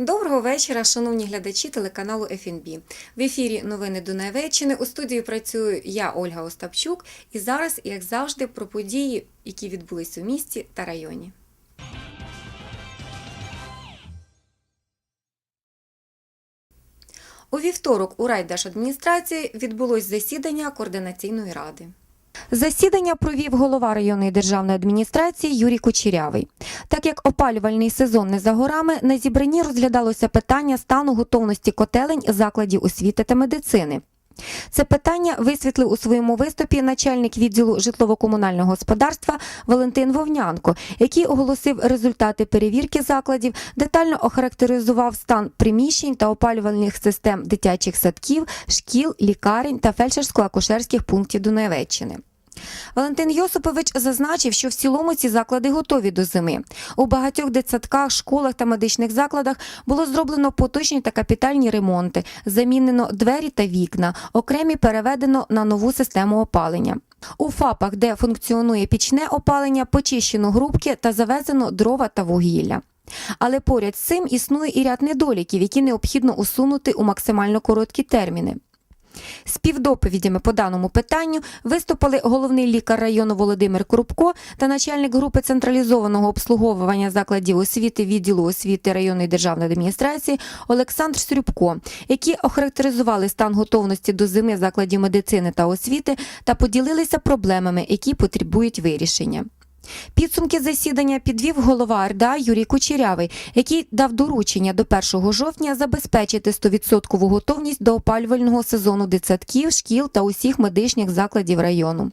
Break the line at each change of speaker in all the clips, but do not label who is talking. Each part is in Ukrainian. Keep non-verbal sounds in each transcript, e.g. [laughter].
Доброго вечора, шановні глядачі телеканалу ФНБ. В ефірі новини Дунайвеччини. У студії працюю я, Ольга Остапчук, і зараз, як завжди, про події, які відбулись у місті та районі. У вівторок у райдержадміністрації відбулось засідання координаційної ради. Засідання провів голова районної державної адміністрації Юрій Кучерявий. Так як опалювальний сезон не за горами, на зібранні розглядалося питання стану готовності котелень закладів освіти та медицини. Це питання висвітлив у своєму виступі начальник відділу житлово-комунального господарства Валентин Вовнянко, який оголосив результати перевірки закладів, детально охарактеризував стан приміщень та опалювальних систем дитячих садків, шкіл, лікарень та фельдшерсько-акушерських пунктів Дунаєвеччини. Валентин Йосипович зазначив, що в цілому ці заклади готові до зими. У багатьох дитсадках, школах та медичних закладах було зроблено поточні та капітальні ремонти, замінено двері та вікна, окремі переведено на нову систему опалення. У ФАПах, де функціонує пічне опалення, почищено грубки та завезено дрова та вугілля. Але поряд з цим існує і ряд недоліків, які необхідно усунути у максимально короткі терміни. Співдоповідями по даному питанню виступили головний лікар району Володимир Крупко та начальник групи централізованого обслуговування закладів освіти відділу освіти районної державної адміністрації Олександр Срюбко, які охарактеризували стан готовності до зими закладів медицини та освіти та поділилися проблемами, які потребують вирішення. Підсумки засідання підвів голова РДА Юрій Кучерявий, який дав доручення до 1 жовтня забезпечити 100% готовність до опалювального сезону дитсадків, шкіл та усіх медичних закладів району.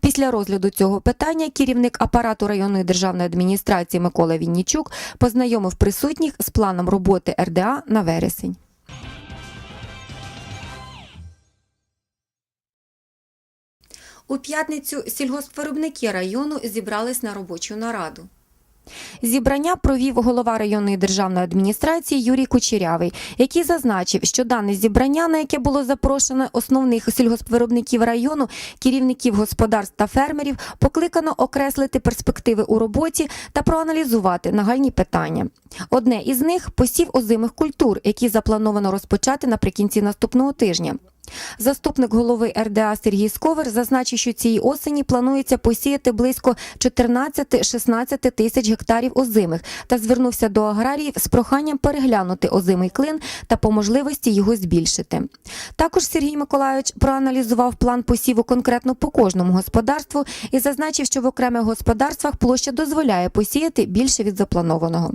Після розгляду цього питання керівник апарату районної державної адміністрації Микола Віннічук познайомив присутніх з планом роботи РДА на вересень. У п'ятницю сільгоспвиробники району зібрались на робочу нараду. Зібрання провів голова районної державної адміністрації Юрій Кучерявий, який зазначив, що дане зібрання, на яке було запрошено основних сільгоспвиробників району, керівників господарств та фермерів, покликано окреслити перспективи у роботі та проаналізувати нагальні питання. Одне із них посів озимих культур, які заплановано розпочати наприкінці наступного тижня. Заступник голови РДА Сергій Сковер зазначив, що цієї осені планується посіяти близько 14-16 тисяч гектарів озимих та звернувся до аграріїв з проханням переглянути озимий клин та по можливості його збільшити. Також Сергій Миколайович проаналізував план посіву конкретно по кожному господарству і зазначив, що в окремих господарствах площа дозволяє посіяти більше від запланованого.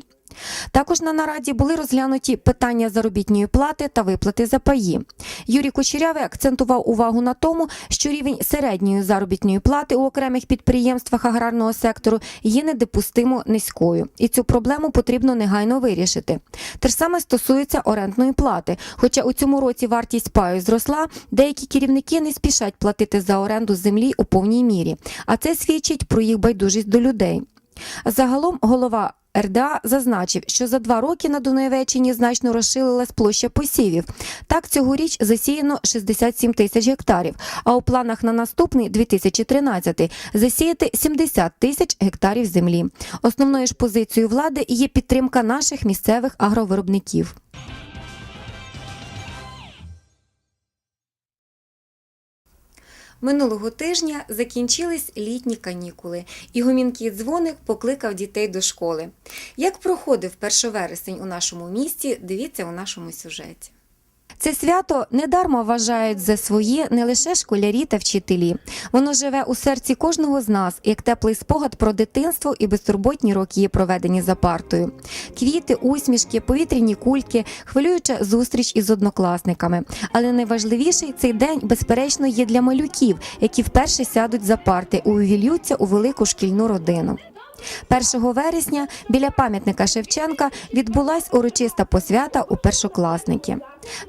Також на нараді були розглянуті питання заробітної плати та виплати за паї. Юрій Кучерявий акцентував увагу на тому, що рівень середньої заробітної плати у окремих підприємствах аграрного сектору є недопустимо низькою, і цю проблему потрібно негайно вирішити. Те ж саме стосується орендної плати. Хоча у цьому році вартість паю зросла, деякі керівники не спішать платити за оренду землі у повній мірі, а це свідчить про їх байдужість до людей. Загалом голова РДА зазначив, що за два роки на Дунаєвеччині значно розширилась площа посівів. Так, цьогоріч засіяно 67 тисяч гектарів, а у планах на наступний 2013 засіяти 70 тисяч гектарів землі. Основною ж позицією влади є підтримка наших місцевих агровиробників. Минулого тижня закінчились літні канікули, і гомінкий дзвоник покликав дітей до школи. Як проходив 1 вересень у нашому місті, дивіться у нашому сюжеті. Це свято недарма вважають за своє не лише школярі та вчителі. Воно живе у серці кожного з нас, як теплий спогад про дитинство і безтурботні роки, проведені за партою. Квіти, усмішки, повітряні кульки, хвилююча зустріч із однокласниками. Але найважливіший цей день, безперечно, є для малюків, які вперше сядуть за парти і увільються у велику шкільну родину. 1 вересня біля пам'ятника Шевченка відбулась урочиста посвята у першокласники.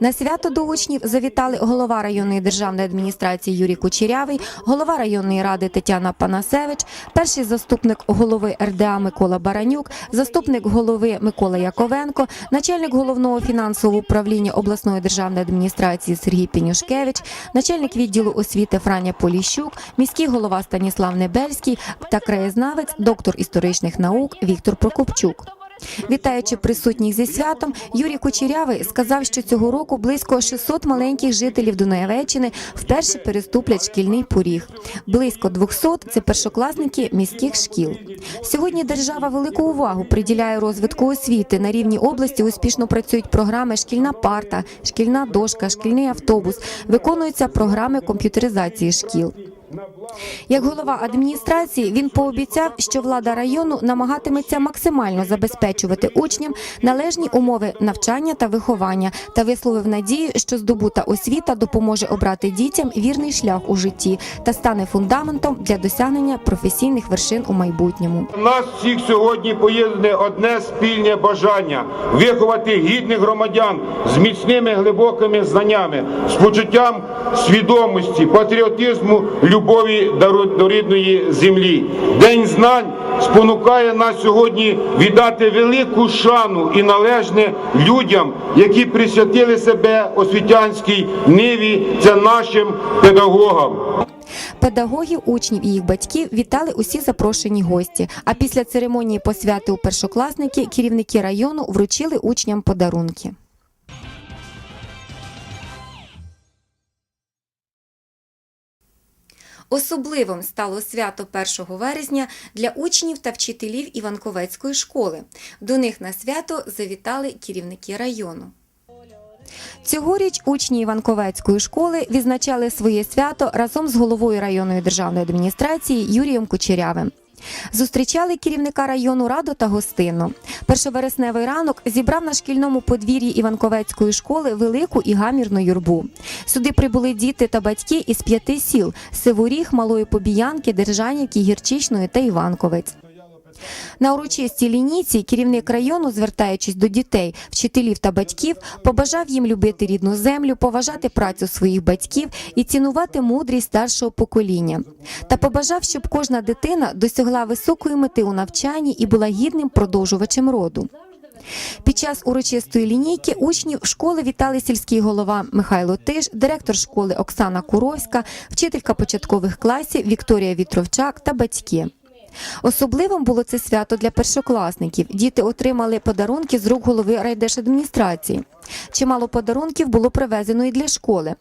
На свято до учнів завітали голова районної державної адміністрації Юрій Кучерявий, голова районної ради Тетяна Панасевич, перший заступник голови РДА Микола Баранюк, заступник голови Микола Яковенко, начальник головного фінансового управління обласної державної адміністрації Сергій Пенюшкевич, начальник відділу освіти Франя Поліщук, міський голова Станіслав Небельський та краєзнавець, доктор історичних наук Віктор Прокопчук. Вітаючи присутніх зі святом, Юрій Кучерявий сказав, що цього року близько 600 маленьких жителів Дунаєвеччини вперше переступлять шкільний поріг. Близько 200 – це першокласники міських шкіл. Сьогодні держава велику увагу приділяє розвитку освіти. На рівні області успішно працюють програми Шкільна парта, шкільна дошка, шкільний автобус. Виконуються програми комп'ютеризації шкіл. Як голова адміністрації він пообіцяв, що влада району намагатиметься максимально забезпечувати учням належні умови навчання та виховання та висловив надію, що здобута освіта допоможе обрати дітям вірний шлях у житті та стане фундаментом для досягнення професійних вершин у майбутньому.
Нас всіх сьогодні поєднане одне спільне бажання виховати гідних громадян з міцними глибокими знаннями, з почуттям свідомості, патріотизму, любові до до рідної землі. День знань спонукає нас сьогодні віддати велику шану і належне людям, які присвятили себе освітянській ниві, це нашим педагогам.
Педагогів, учнів і їх батьків вітали усі запрошені гості. А після церемонії посвяти у першокласники керівники району вручили учням подарунки. Особливим стало свято 1 вересня для учнів та вчителів Іванковецької школи. До них на свято завітали керівники району. Цьогоріч учні Іванковецької школи відзначали своє свято разом з головою районної державної адміністрації Юрієм Кучерявим. Зустрічали керівника району раду та гостину. Першовересневий ранок зібрав на шкільному подвір'ї Іванковецької школи велику і гамірну юрбу. Сюди прибули діти та батьки із п'яти сіл: Сиворіг, Малої Побіянки, Держанівки, Гірчичної та Іванковець. На урочистій лінійці керівник району, звертаючись до дітей, вчителів та батьків, побажав їм любити рідну землю, поважати працю своїх батьків і цінувати мудрість старшого покоління. Та побажав, щоб кожна дитина досягла високої мети у навчанні і була гідним продовжувачем роду. Під час урочистої лінійки учнів школи вітали сільський голова Михайло Тиш, директор школи Оксана Куровська, вчителька початкових класів Вікторія Вітровчак та батьки. Особливим було це свято для першокласників. Діти отримали подарунки з рук голови райдержадміністрації. Чимало подарунків було привезено і для школи.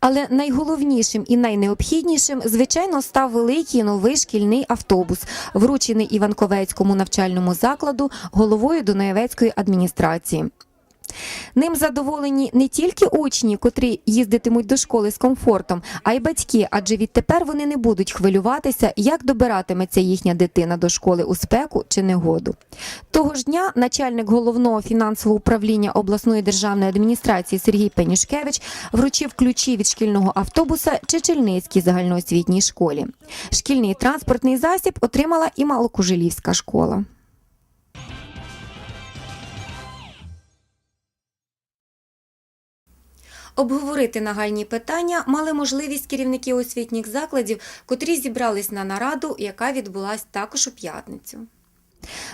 Але найголовнішим і найнеобхіднішим, звичайно, став великий новий шкільний автобус, вручений Іванковецькому навчальному закладу головою Дунаєвецької адміністрації. Ним задоволені не тільки учні, котрі їздитимуть до школи з комфортом, а й батьки, адже відтепер вони не будуть хвилюватися, як добиратиметься їхня дитина до школи у спеку чи негоду. Того ж дня начальник головного фінансового управління обласної державної адміністрації Сергій Пенюшкевич вручив ключі від шкільного автобуса Чечельницькій загальноосвітній школі. Шкільний транспортний засіб отримала і Малокужелівська школа. Обговорити нагальні питання мали можливість керівники освітніх закладів, котрі зібрались на нараду, яка відбулась також у п'ятницю.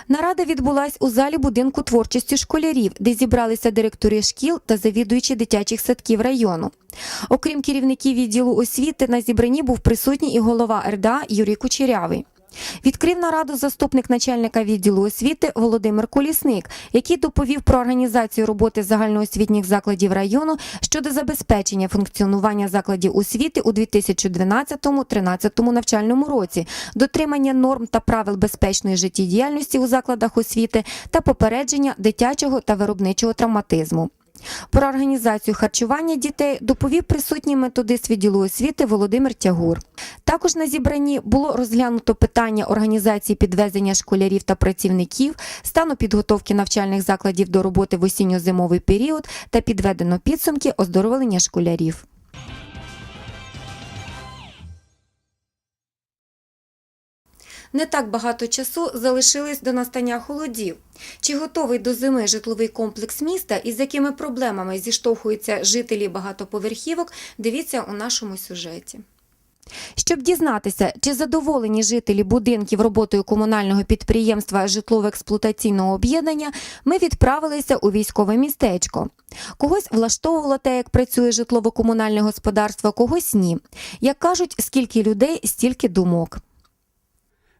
Нарада відбулась у залі будинку творчості школярів, де зібралися директори шкіл та завідуючі дитячих садків району. Окрім керівників відділу освіти, на зібранні був присутній і голова РДА Юрій Кучерявий. Відкрив нараду заступник начальника відділу освіти Володимир Колісник, який доповів про організацію роботи загальноосвітніх закладів району щодо забезпечення функціонування закладів освіти у 2012-2013 навчальному році, дотримання норм та правил безпечної життєдіяльності у закладах освіти та попередження дитячого та виробничого травматизму. Про організацію харчування дітей доповів присутній методист відділу освіти Володимир Тягур. Також на зібранні було розглянуто питання організації підвезення школярів та працівників, стану підготовки навчальних закладів до роботи в осінньо-зимовий період та підведено підсумки оздоровлення школярів. Не так багато часу залишилось до настання холодів. Чи готовий до зими житловий комплекс міста і з якими проблемами зіштовхуються жителі багатоповерхівок, дивіться у нашому сюжеті. Щоб дізнатися, чи задоволені жителі будинків роботою комунального підприємства житлово-експлуатаційного об'єднання, ми відправилися у військове містечко. Когось влаштовувало те, як працює житлово-комунальне господарство, когось ні. Як кажуть, скільки людей, стільки думок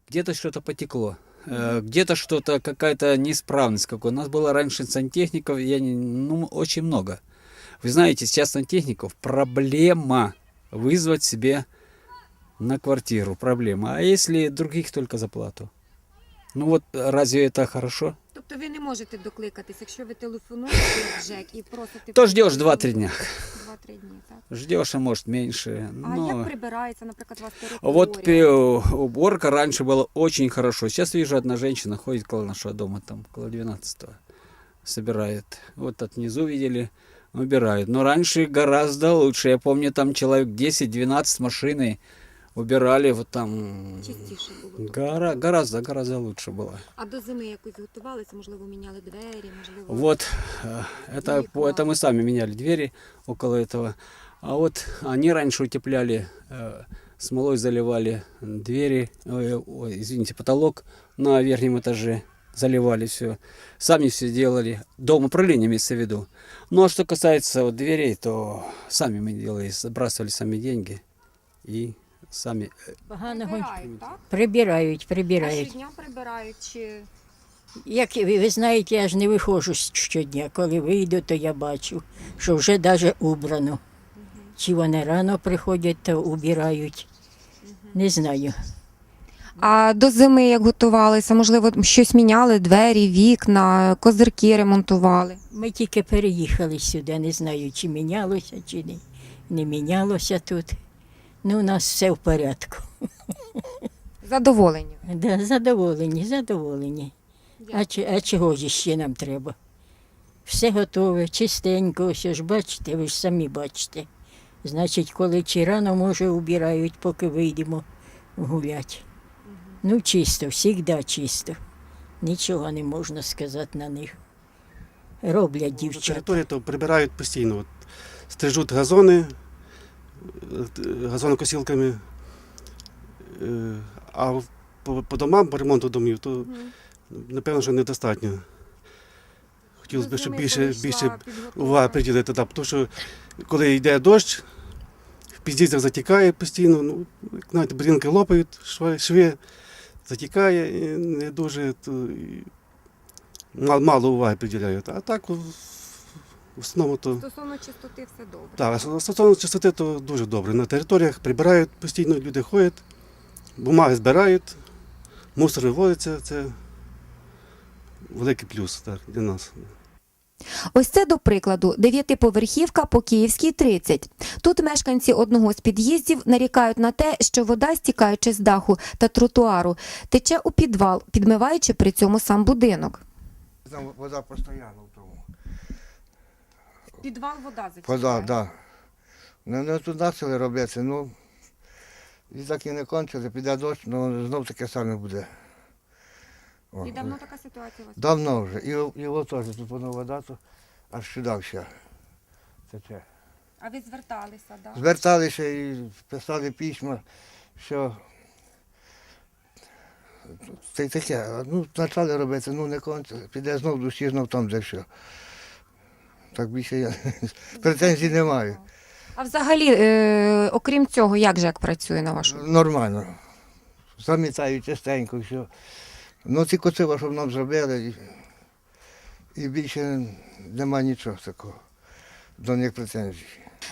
где-то что-то потекло. Э, Где-то что-то, какая-то неисправность какой. У нас было раньше сантехников, я не, ну, очень много. Вы знаете, сейчас сантехников проблема вызвать себе на квартиру. Проблема. А если других только за плату? Ну вот разве это хорошо?
Тобто ви не можете докликатись, якщо ви телефонуєте в ЖЕК і просите...
То ждешь 2-3 дня.
Два-три дні, так?
Ждешь, а может меньше.
А
но-
як прибирається, наприклад, у вас територія?
Вот э, уборка раньше была очень хорошо. Сейчас вижу, одна женщина ходит около нашего дома, там, около 12 собирает. Вот от внизу видели, убирают. Но раньше гораздо лучше. Я помню, там человек 10-12 машиной убирали вот там.
Чистіше було.
Гора, гораздо, гораздо лучше было.
А до зими якось готувалися, можливо, міняли двері, можливо...
Вот, э, это, по- это мы сами меняли двери около этого. А вот они раньше утепляли, э, смолой заливали двери, ой, ой, извините, потолок на верхнем этаже, заливали все. Сами все делали, дом управления имеется в виду. Ну а что касается вот дверей, то сами мы делали, забрасывали сами деньги и сами э,
Поганого
Прибирають, так?
прибирають,
А
прибирають.
щодня прибирають, чи...
Як ви, ви знаєте, я ж не виходжу щодня. Коли вийду, то я бачу, що вже навіть убрано. Чи вони рано приходять, то убирають. Не знаю.
А до зими як готувалися? Можливо, щось міняли, двері, вікна, козирки ремонтували?
Ми тільки переїхали сюди, не знаю, чи мінялося, чи не, не мінялося тут. Ну, у нас все в порядку.
Задоволені.
Да, задоволені, задоволені. А, чи- а чого ж ще нам треба? Все готове, чистенько, ось ж бачите, ви ж самі бачите. Значить, коли чи рано, може, убирають, поки вийдемо гуляти. Ну, чисто, завжди чисто. Нічого не можна сказати на них. Роблять
До
дівчата.
території то прибирають постійно. От, стрижуть газони газонокосілками. Е, А по, по домам, по ремонту домів, то напевно, що недостатньо. Хотілося б, щоб більше, більше уваги приділити. Да, тому що коли йде дощ, в під'їздах затікає постійно, ну, навіть будинки лопають, шви, шви затікає, і не дуже то, і мало, мало уваги приділяють. А так, в, основному то.
Стосовно чистоти все добре.
Так, стосовно чистоти, то дуже добре. На територіях прибирають постійно, люди ходять, бумаги збирають, мусор виводиться, це великий плюс так, для нас.
Ось це, до прикладу, дев'ятиповерхівка по Київській 30. Тут мешканці одного з під'їздів нарікають на те, що вода, стікаючи з даху та тротуару, тече у підвал, підмиваючи при цьому сам будинок.
Там вода постійно.
Підвал вода
Вода, так. Да. Ну, не тут почали робити, ну, і так і не кончили, піде дощ, ну знов таке саме буде. О,
така ситуація у вас?
Давно вже. І, і от теж тут воно вода, то аж сюди вся тече.
А ви зверталися, так?
Зверталися і писали письма, що це й таке, ну, почали робити, ну не кончили, піде знов душі, знов там де все. Так більше я [laughs] претензій не маю.
А взагалі, е, окрім цього, як ЖЕК працює на вашу?
Нормально. Замітаю частенько все. Ну, ці коцива, щоб нам зробили, і, і більше нема нічого такого. До них претензій.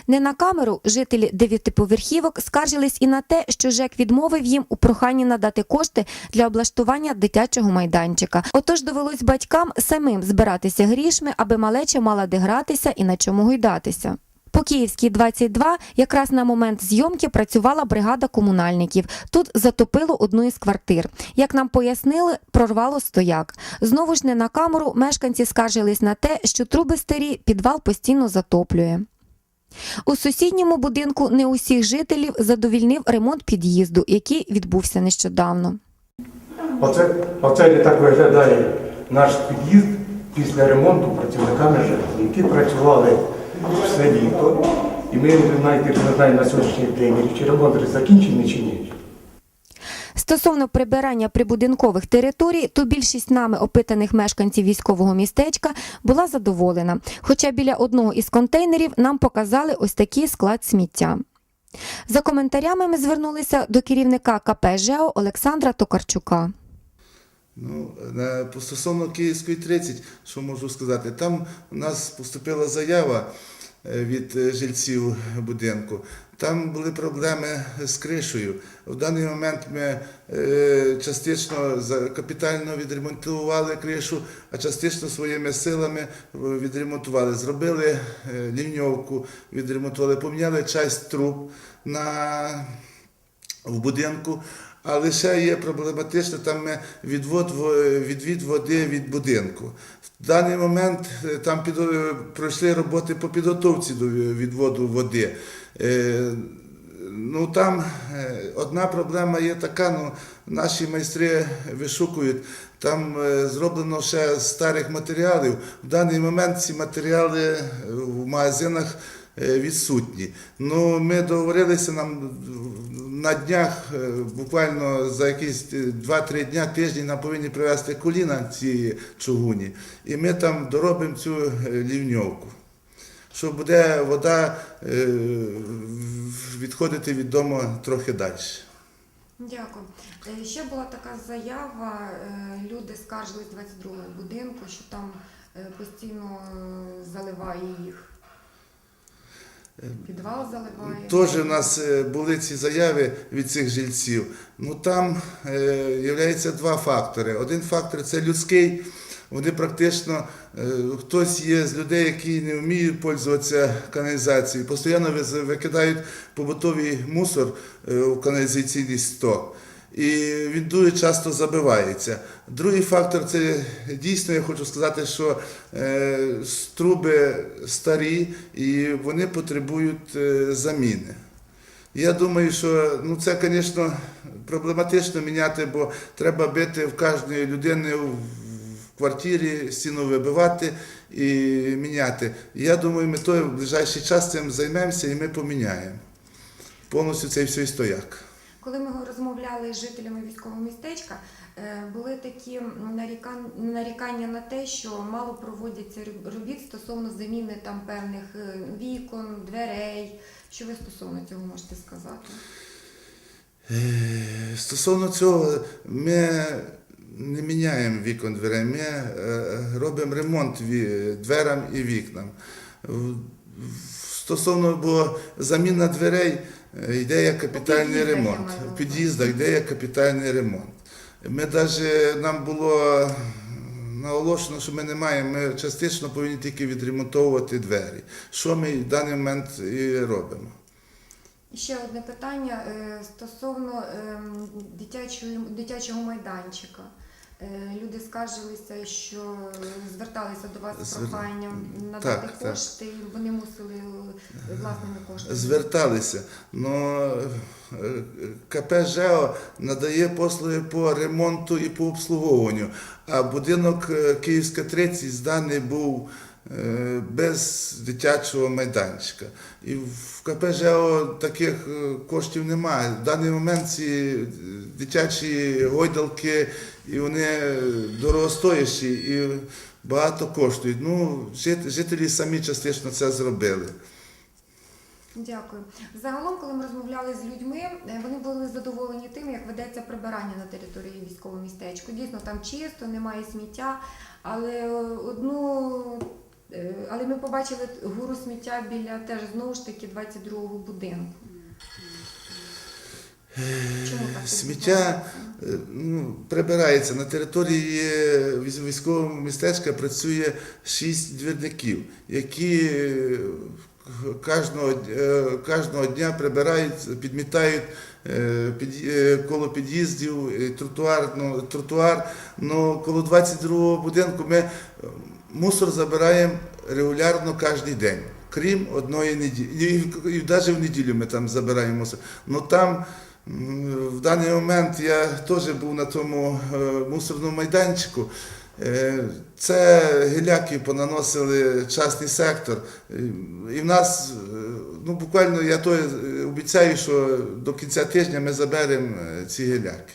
Не на камеру жителі дев'ятиповерхівок скаржились і на те, що ЖЕК відмовив їм у проханні надати кошти для облаштування дитячого майданчика. Отож довелось батькам самим збиратися грішми, аби малеча мала де гратися і на чому гойдатися. По Київській 22 якраз на момент зйомки працювала бригада комунальників. Тут затопило одну із квартир. Як нам пояснили, прорвало стояк. Знову ж не на камеру мешканці скаржились на те, що труби старі підвал постійно затоплює. У сусідньому будинку не усіх жителів задовільнив ремонт під'їзду, який відбувся нещодавно.
Оце, оце не так виглядає наш під'їзд після ремонту працівниками ЖЕК, які працювали все літо. І ми навіть не знаємо на сьогоднішній день, чи ремонт закінчений чи ні.
Стосовно прибирання прибудинкових територій, то більшість нами опитаних мешканців військового містечка була задоволена. Хоча біля одного із контейнерів нам показали ось такий склад сміття. За коментарями ми звернулися до керівника КП ЖЕО Олександра Токарчука.
Ну, по- стосовно Київської 30, що можу сказати, там у нас поступила заява е, від е, жильців будинку. Там були проблеми з кришею. В даний момент ми е, частично капітально відремонтували кришу, а частично своїми силами е, відремонтували. Зробили е, ліньовку, відремонтували, поміняли часть труб на в будинку, а лише є проблематично там е, відвод, во- відвід води від будинку. В даний момент е, там під, е, пройшли роботи по підготовці до відводу води. Е, Ну там е, одна проблема є така, ну наші майстри вишукують. Там е, зроблено ще старих матеріалів. В даний момент ці матеріали е, в магазинах е, відсутні. Ну ми договорилися нам на днях, е, буквально за якісь е, 2-3 дня, тижні нам повинні привезти коліна ці чугуні. І ми там доробимо цю е, лівньовку що буде вода е, відходити від дому трохи далі.
Дякую. Е, Ще була така заява. е, Люди скаржились 22-го будинку, що там е, постійно е, заливає їх. Підвал заливає.
Теж у нас е, були ці заяви від цих жильців. Ну там е, є два фактори. Один фактор це людський. Вони практично, е, хтось є з людей, які не вміють пользуватися каналізацією, постійно викидають побутовий мусор у каналізаційний сток. І він дуже часто забивається. Другий фактор це дійсно, я хочу сказати, що е, труби старі і вони потребують е, заміни. Я думаю, що ну, це, звісно, проблематично міняти, бо треба бити в кожної людини в квартирі, стіну вибивати і міняти. Я думаю, ми то в ближайший час цим займемося і ми поміняємо повністю цей всій стояк.
Коли ми розмовляли з жителями військового містечка, е, були такі нарікан- нарікання на те, що мало проводяться робіт стосовно заміни там певних е, вікон, дверей. Що ви стосовно цього можете сказати?
Е, Стосовно цього, ми не міняємо вікон дверей, ми робимо ремонт дверам і вікнам. Стосовно, бо заміна дверей йде як капітальний ремонт. В під'їздах йде як капітальний ремонт. Ми навіть нам було наголошено, що ми не маємо, ми частично повинні тільки відремонтовувати двері. Що ми в даний момент і робимо.
Ще одне питання е, стосовно ем, дитячої, дитячого майданчика. Е, Люди скаржилися, що зверталися до вас з проханням надати
Так,
кошти, так. вони мусили е, власними коштами.
зверталися. Но е, КП ЖЕО надає послуги по ремонту і по обслуговуванню. А будинок Київська 30 зданий був без дитячого майданчика. І в КП таких е, коштів немає. В даний момент ці е, дитячі гойдалки, і вони е, дорогостоящі і багато коштують. Ну, жителі самі частично це зробили.
Дякую. Загалом, коли ми розмовляли з людьми, е, вони були задоволені тим, як ведеться прибирання на території військового містечка. Дійсно, там чисто, немає сміття, але е, одну. Е, Але ми побачили гору сміття біля теж знову ж таки 22-го будинку. Чому так
Сміття е, ну, прибирається на території е, військового містечка працює шість двірників, які е, кожного, е, кожного дня прибирають, підмітають е, під, е, коло під'їздів, е, тротуар, ну, тротуар. Ну, коло 22-го будинку ми е, мусор забираємо регулярно кожен день. Крім одної неділі. І, навіть в неділю ми там забираємо мусор. Ну там в даний момент я теж був на тому е, мусорному майданчику. Е, Це гіляки понаносили частний сектор. І в нас, е, ну буквально я то обіцяю, що до кінця тижня ми заберемо ці гіляки.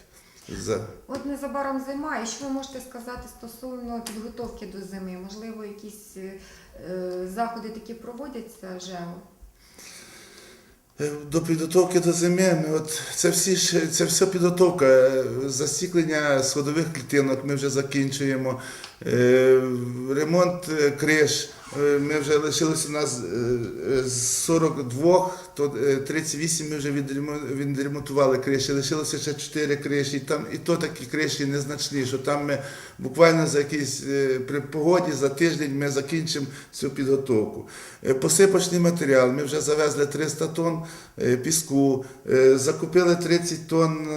За-
От незабаром зима, і що ви можете сказати стосовно підготовки до зими? Можливо, якісь е, е, заходи такі проводяться ЖЕО?
Е, До підготовки до зими, от це всі це все підготовка. Е, Застіклення сходових клітинок ми вже закінчуємо. Е, Ремонт криш. Е, Ми вже лишилося у нас е, е, з 42, то е, 38 ми вже відремо- відремонтували криші. Лишилося ще 4 криші. Там і то такі криші незначні, що там ми буквально за якийсь е, при погоді за тиждень ми закінчимо цю підготовку. Посипочний матеріал. Ми вже завезли 300 тонн піску, закупили 30 тонн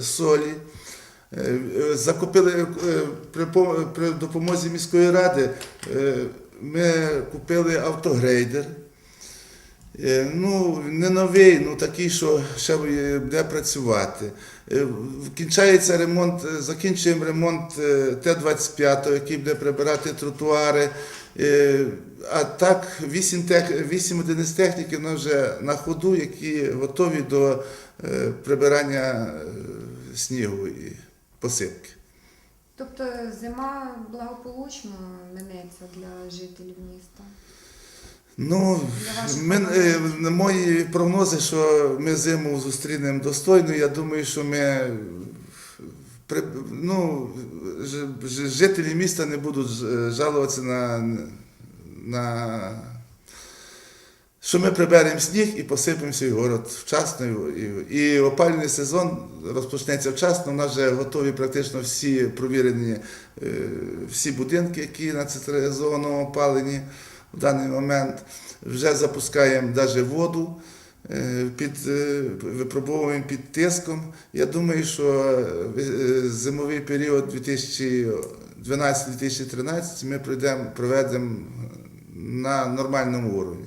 солі. Е, е, Закупили е, при, допомозі міської ради. Ми купили автогрейдер. Ну, не новий, ну такий, що ще буде працювати. Кінчається ремонт, закінчуємо ремонт е, Т-25, який буде прибирати тротуари. А так, вісім, тех, вісім одиниць техніки в вже на ходу, які готові до прибирання снігу посипки.
Тобто зима благополучно минеться для жителів міста.
Ну, ми, е, на мої прогнози, що ми зиму зустрінемо достойно, я думаю, що ми е, ну, жителі міста не будуть жалуватися на, на що ми приберемо сніг і посипемо свій город вчасно. І, і опалювальний сезон розпочнеться вчасно. У нас вже готові практично всі провірені е, всі будинки, які на централізованому опаленні в даний момент. Вже запускаємо навіть воду. е, Під е, випробовуємо під тиском. Я думаю, що зимовий період 2012-2013 ми проведемо на нормальному уровні.